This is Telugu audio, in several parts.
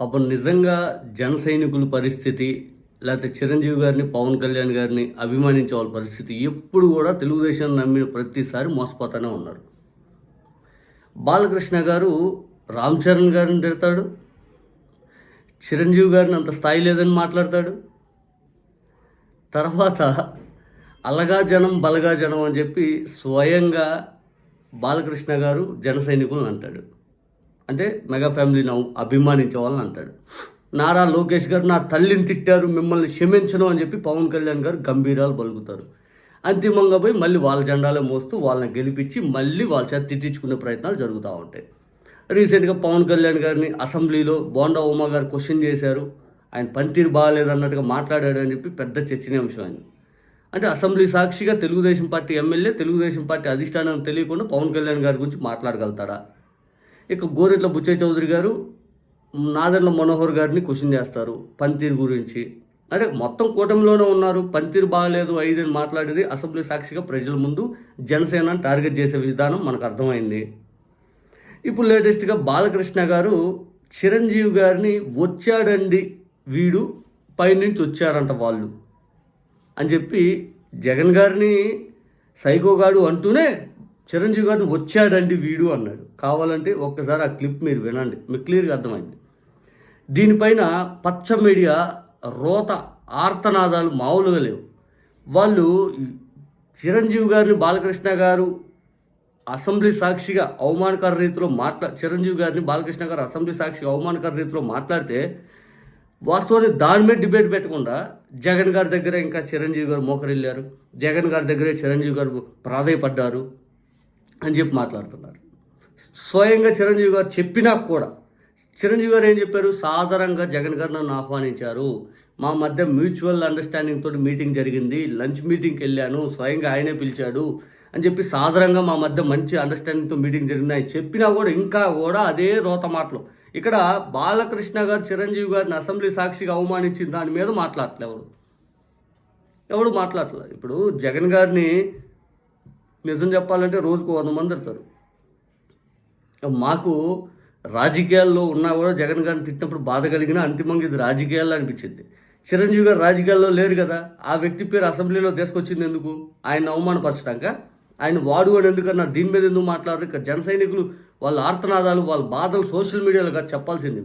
పాపం నిజంగా జన సైనికుల పరిస్థితి లేకపోతే చిరంజీవి గారిని పవన్ కళ్యాణ్ గారిని అభిమానించే వాళ్ళ పరిస్థితి ఎప్పుడు కూడా తెలుగుదేశం నమ్మిన ప్రతిసారి మోసపోతూనే ఉన్నారు. బాలకృష్ణ గారు రామ్ చరణ్ గారిని తిడతాడు. చిరంజీవి గారిని అంత స్థాయి లేదని మాట్లాడతాడు. తర్వాత అలగా జనం బలగా జనం అని చెప్పి స్వయంగా బాలకృష్ణ గారు జన సైనికులను అంటాడు. అంటే మెగా ఫ్యామిలీని అవ్- అభిమానించే వాళ్ళని అంటాడు. నారా లోకేష్ గారు నా తల్లిని తిట్టారు మిమ్మల్ని క్షమించను అని చెప్పి పవన్ కళ్యాణ్ గారు గంభీరాలు పలుకుతారు. అంతిమంగా పోయి మళ్ళీ వాళ్ళ జెండాలే మోస్తూ వాళ్ళని గెలిపించి మళ్ళీ వాళ్ళ చేత తిట్టించుకునే ప్రయత్నాలు జరుగుతూ ఉంటాయి. రీసెంట్గా పవన్ కళ్యాణ్ గారిని అసెంబ్లీలో బోండా ఉమా గారు క్వశ్చన్ చేశారు. ఆయన పనితీరు బాగాలేదన్నట్టుగా మాట్లాడాడు అని చెప్పి పెద్ద చర్చనీయాంశం ఆయన అంటే అసెంబ్లీ సాక్షిగా Telugu Desam party MLA Telugu Desam party అధిష్టానం తెలియకుండా పవన్ కళ్యాణ్ గారి గురించి మాట్లాడగలుగుతాడా? ఇక గోరెట్ల బుచ్చయ్య చౌదరి గారు నాదర్ల మనోహర్ గారిని క్వశ్చన్ చేస్తారు పనితీరు గురించి. అంటే మొత్తం కూటమిలోనే ఉన్నారు. పనితీరు బాగలేదు ఐదని మాట్లాడేది అసెంబ్లీ సాక్షిగా ప్రజల ముందు జనసేన టార్గెట్ చేసే విధానం మనకు అర్థమైంది. ఇప్పుడు లేటెస్ట్గా బాలకృష్ణ గారు చిరంజీవి గారిని వచ్చాడండి వీడు పైనుంచి వచ్చారంట వాళ్ళు. అని చెప్పి జగన్ గారిని సైకోగాడు అంటూనే చిరంజీవి గారు వచ్చాడండి వీడు అన్నాడు. కావాలంటే ఒక్కసారి ఆ క్లిప్ మీరు వినండి. మీకు క్లియర్గా అర్థమైంది. దీనిపైన పచ్చ మీడియా రోత ఆర్తనాదాలు మామూలుగా లేవు. వాళ్ళు చిరంజీవి గారిని బాలకృష్ణ గారు అసెంబ్లీ సాక్షిగా అవమానకర రీతిలో మాట్లా చిరంజీవి గారిని బాలకృష్ణ గారు అసెంబ్లీ సాక్షిగా అవమానకర రీతిలో మాట్లాడితే వాస్తవాన్ని దాని మీద డిబేట్ పెట్టకుండా జగన్ గారి దగ్గర ఇంకా చిరంజీవి గారు మోకరిల్లారు. జగన్ గారి దగ్గరే చిరంజీవి గారు ప్రాధాయపడ్డారు. అని చెప్పి మాట్లాడుతున్నారు. స్వయంగా చిరంజీవి గారు చెప్పినా కూడా చిరంజీవి గారు ఏం చెప్పారు? సాధారణంగా జగన్ గారు నన్ను ఆహ్వానించారు. మా మధ్య మ్యూచువల్ అండర్స్టాండింగ్ తోటి మీటింగ్ జరిగింది. లంచ్ మీటింగ్కి వెళ్ళాను. స్వయంగా ఆయనే పిలిచాడు అని చెప్పి సాధారణంగా మా మధ్య మంచి అండర్స్టాండింగ్తో మీటింగ్ జరిగింది ఆయన చెప్పినా కూడా ఇంకా కూడా అదే రోత మాటలు. ఇక్కడ బాలకృష్ణ గారు చిరంజీవి గారిని అసెంబ్లీ సాక్షిగా అవమానించిన దాని మీద మాట్లాడట్లే ఎవడు ఎవడు మాట్లాడట్లేదు ఇప్పుడు జగన్ గారిని నిజం చెప్పాలంటే రోజుకు వంద మంది తిడతారు. మాకు రాజకీయాల్లో ఉన్నా కూడా జగన్ గారిని తిట్టినప్పుడు బాధ కలిగిన అంతిమంగా ఇది రాజకీయాల్లో అనిపించింది. చిరంజీవి గారు రాజకీయాల్లో లేరు కదా ఆ వ్యక్తి పేరు అసెంబ్లీలో తీసుకొచ్చింది ఎందుకు? ఆయన అవమానపరచడాక ఆయన వాడు అని ఎందుకన్నారు? దీని మీద ఎందుకు మాట్లాడరు? ఇక జన సైనికులు వాళ్ళ ఆర్తనాదాలు వాళ్ళ బాధలు సోషల్ మీడియాలో కాదు చెప్పాల్సింది.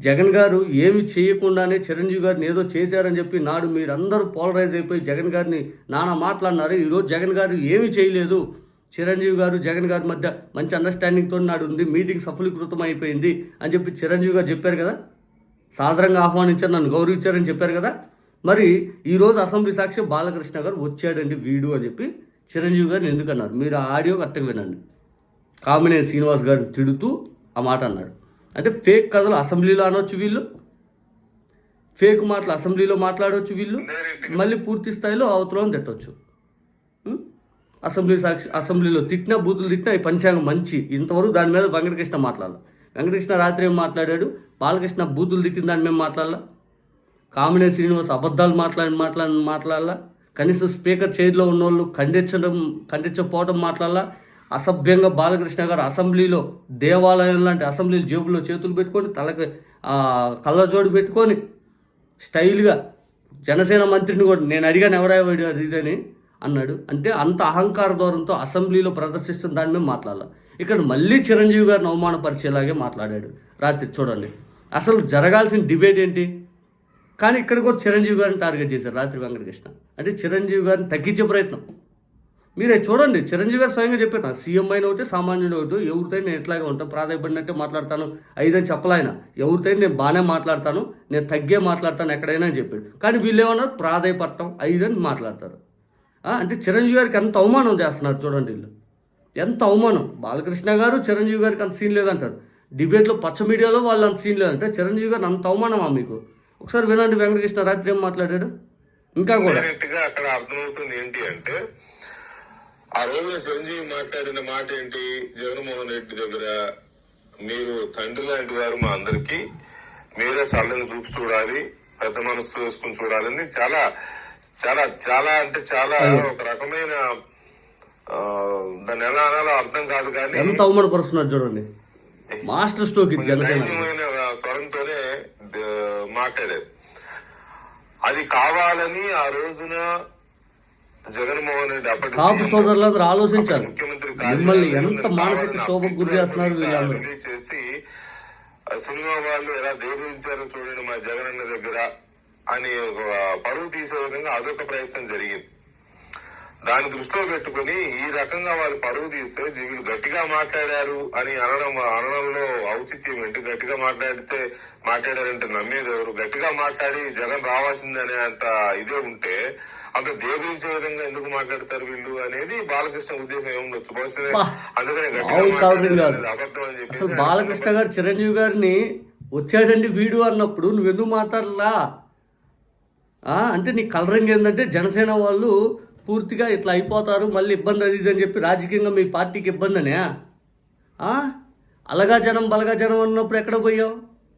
జగన్ గారు ఏమి చేయకుండానే చిరంజీవి గారిని ఏదో చేశారని చెప్పి నాడు మీరందరూ పోలరైజ్ అయిపోయి జగన్ గారిని నానా మాట్లాడినారు. ఈరోజు జగన్ గారు ఏమీ చేయలేదు. చిరంజీవి గారు జగన్ గారి మధ్య మంచి అండర్స్టాండింగ్తో నాడు ఉంది. మీటింగ్ సఫలీకృతం అయిపోయింది అని చెప్పి చిరంజీవి గారు చెప్పారు కదా? సాధారణంగా ఆహ్వానించారు నన్ను గౌరవించారని చెప్పారు కదా? మరి ఈరోజు అసెంబ్లీ సాక్షి బాలకృష్ణ గారు వచ్చాడండి వీడు అని చెప్పి చిరంజీవి గారిని ఎందుకన్నారు మీరు ఆ ఆడియో కరెక్ట్గా వినండి. కామినేని శ్రీనివాస్ గారిని తిడుతూ ఆ మాట అన్నాడు. అంటే ఫేక్ కథలు అసెంబ్లీలో అనొచ్చు వీళ్ళు. ఫేక్ మాటలు అసెంబ్లీలో మాట్లాడవచ్చు వీళ్ళు. మళ్ళీ పూర్తి స్థాయిలో అవతలను తిట్టవచ్చు అసెంబ్లీ సాక్షి అసెంబ్లీలో తిట్టినా బూతులు తిట్టినా ఈ పంచాంగం మంచి. ఇంతవరకు దాని మీద వెంకటకృష్ణ మాట్లాడాలి. వెంకటకృష్ణ రాత్రి ఏం మాట్లాడాడు? బాలకృష్ణ బూతులు తిట్టిన దాని మేము మాట్లాడాల. కామినే శ్రీనివాస్ అబద్ధాలు మాట్లాడి మాట్లాడి మాట్లాడాలా. కనీసం స్పీకర్ చైర్లో ఉన్నోళ్ళు ఖండించడం ఖండించకపోవడం మాట్లాడాలా. అసభ్యంగా బాలకృష్ణ గారు అసెంబ్లీలో దేవాలయం లాంటి అసెంబ్లీ జేబులో చేతులు పెట్టుకొని తలకి ఆ, కళ్ళజోడు పెట్టుకొని స్టైల్గా జనసేన మంత్రిని కూడా నేను అడిగాను ఎవడాడు వాడు? అది ఇదని అన్నాడు. అంటే అంత అహంకార దూరంతో అసెంబ్లీలో ప్రదర్శిస్తున్న దాని మీద మాట్లాడాలి. ఇక్కడ మళ్ళీ చిరంజీవి గారిని అవమానపరిచేలాగే మాట్లాడాడు. రాత్రి చూడండి. అసలు జరగాల్సిన డిబేట్ ఏంటి? కానీ ఇక్కడ కూడా చిరంజీవి గారిని టార్గెట్ చేశారు రాత్రి వెంకటకృష్ణ. అంటే చిరంజీవి గారిని తగ్గించే ప్రయత్నం. మీరే చూడండి చిరంజీవి గారు స్వయంగా చెప్పారు నా సీఎం అయిన ఒకటి సామాన్యుడు ఒకటి ఎవరితో నేను ఎట్లాగే ఉంటాను ప్రాధాయపడినట్టే మాట్లాడతాను ఐదని చెప్పలాయన ఎవరితో నేను బాగానే మాట్లాడతాను నేను తగ్గే మాట్లాడతాను ఎక్కడైనా అని చెప్పాడు. కానీ వీళ్ళు ఏమన్నారు ప్రాధాయపడటం ఐదని మాట్లాడతారు. అంటే చిరంజీవి గారికి ఎంత అవమానం చేస్తున్నారు చూడండి వీళ్ళు. ఎంత అవమానం. బాలకృష్ణ గారు చిరంజీవి గారికి అంత సీన్ లేదంటారు. డిబేట్లో పచ్చ మీడియాలో వాళ్ళు అంత సీన్ లేదంటే చిరంజీవి గారు అంత అవమానమా మీకు? ఒకసారి వినండి వెంకటకృష్ణ రాత్రి ఏం మాట్లాడాడు? ఇంకా కూడా. అక్కడ అర్థమవుతుంది ఏంటి అంటే ఆ రోజున చిరంజీవి మాట్లాడిన మాట ఏంటి? జగన్మోహన్ రెడ్డి దగ్గర మీరు తండ్రి లాంటి వారు మా అందరికి మీరే చల్లని చూపు చూడాలి పెద్ద మనసు వేసుకుని చూడాలని చాలా చాలా చాలా అంటే చాలా ఒక రకమైన ఆ, దాన్ని ఎలా అనాలో అర్థం కాదు కానీ ఎంత అవమానపరుస్తున్నారు చూడండి. మాస్టర్ స్ట్రోక్ దైన్యమైన స్వరంతోనే మాట్లాడారు. అది కావాలని ఆ రోజున జగన్మోహన్ రెడ్డి అప్పటి కాపు సోదరులందరూ ఆలోచించాలి. ముఖ్యమంత్రి మిమ్మల్ని ఎంత మానసిక శోభకు గురి చేస్తున్నారు వీళ్ళందరూ? చేసి సినిమా వాళ్ళు ఎలా దేవుడించారో చూడండి మా జగనన్న దగ్గర అని ఒక పరువు తీసే విధంగా అదొక ప్రయత్నం జరిగింది. దాన్ని దృష్టిలో పెట్టుకుని ఈ రకంగా వాళ్ళు పరువు తీస్తే వీళ్ళు గట్టిగా మాట్లాడారు అని అనడం అనడంలో ఔచిత్యం ఏంటి? గట్టిగా మాట్లాడితే మాట్లాడారంటే నమ్మేది ఎవరు? గట్టిగా మాట్లాడి జగన్ రావాల్సిందనే అంత ఇదే ఉంటే అంత దేవుడించే విధంగా ఎందుకు మాట్లాడతారు వీళ్ళు అనేది బాలకృష్ణ ఉద్దేశం ఏముండొచ్చు? బహుశా అందుకనే గట్టిగా అబద్ధం అని చెప్పి బాలకృష్ణ గారు చిరంజీవి గారిని వచ్చాడండి వీడు అన్నప్పుడు నువ్వెందుకు మాట్లాడలా? ఆ, అంటే నీ కలరింగ్ ఏంటంటే జనసేన వాళ్ళు పూర్తిగా ఇట్లా అయిపోతారు మళ్ళీ ఇబ్బంది అది ఇది అని చెప్పి రాజకీయంగా మీ పార్టీకి ఇబ్బందనే? అలగా జనం బలగా జనం అన్నప్పుడు ఎక్కడ పోయావు?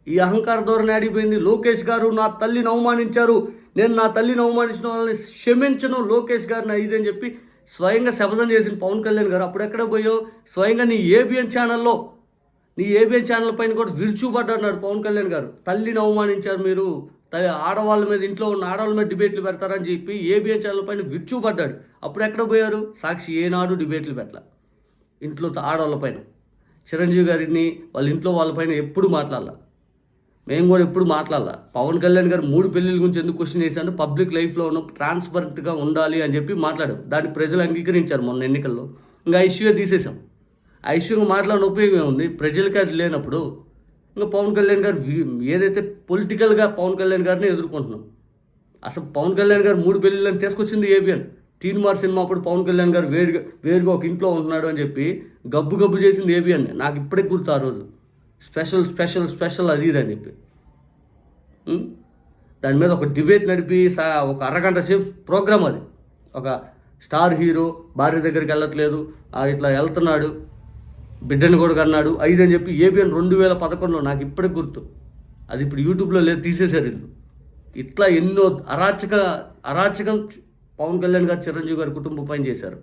ఈ అహంకార ధోరణి ఆడిపోయింది. లోకేష్ గారు నా తల్లిని అవమానించారు. నేను నా తల్లిని అవమానించిన వాళ్ళని క్షమించను లోకేష్ గారిని ఇది అని చెప్పి స్వయంగా శపథం చేసిన పవన్ కళ్యాణ్ గారు. అప్పుడు ఎక్కడ పోయావు? స్వయంగా నీ ఏబిఎన్ ఛానల్లో నీ ఏబిఎన్ ఛానల్ పైన కూడా విరుచుపడ్డాడు పవన్ కళ్యాణ్ గారు. తల్లిని అవమానించారు మీరు. ఆడవాళ్ళ మీద ఇంట్లో ఉన్న ఆడవాళ్ళ మీద డిబేట్లు పెడతారని చెప్పి ఏబిఎన్ ఛానల్ పైన విరుచుపడ్డాడు అప్పుడు ఎక్కడ పోయారు? సాక్షి ఏనాడు డిబేట్లు పెట్టల. ఇంట్లో ఆడవాళ్ళ పైన. చిరంజీవి గారిని వాళ్ళ ఇంట్లో వాళ్ళ పైన ఎప్పుడు మాట్లాడాల. మేము కూడా ఎప్పుడు మాట్లాడాల. పవన్ కళ్యాణ్ గారు మూడు పెళ్ళిల గురించి ఎందుకు క్వశ్చన్ చేశాను పబ్లిక్ లైఫ్లో ఉన్న ట్రాన్స్పరెంట్గా ఉండాలి అని చెప్పి మాట్లాడారు. దాన్ని ప్రజలు అంగీకరించారు మొన్న ఎన్నికల్లో. ఇంకా ఐశ్వర్య తీసేసాం ఆ మాట్లాడిన ఉపయోగం ఉంది ప్రజలకి అది లేనప్పుడు ఇంకా పవన్ కళ్యాణ్ గారు ఏదైతే పొలిటికల్గా పవన్ కళ్యాణ్ గారిని ఎదుర్కొంటున్నాం. అసలు పవన్ కళ్యాణ్ గారు మూడు పెళ్ళిళ్ళని తీసుకొచ్చింది ఏబిఎన్. తీన్ మార్ సినిమా అప్పుడు పవన్ కళ్యాణ్ గారు వేడిగా వేరుగా ఒక ఇంట్లో ఉంటున్నాడు అని చెప్పి గబ్బు గబ్బు చేసింది ఏబిఎన్. నాకు ఇప్పుడే గుర్తు ఆ రోజు. స్పెషల్ స్పెషల్ స్పెషల్ అది ఇది అని చెప్పి. దాని మీద ఒక డిబేట్ నడిపి సా- ఒక అరగంట సేపు ప్రోగ్రామ్ అది. ఒక స్టార్ హీరో భార్య దగ్గరికి వెళ్ళట్లేదు. ఆ ఇట్లా వెళ్తున్నాడు. బిడ్డని కూడా కన్నాడు. ఐదు అని చెప్పి ఏబిఎన్ రెండు వేల పదకొండులో నాకు ఇప్పటికి గుర్తు. అది ఇప్పుడు యూట్యూబ్లో లేదు తీసేశారు ఇల్లు ఇట్లా ఎన్నో అరాచక అరాచకం పవన్ కళ్యాణ్ గారు చిరంజీవి గారి కుటుంబం పైన చేశారు.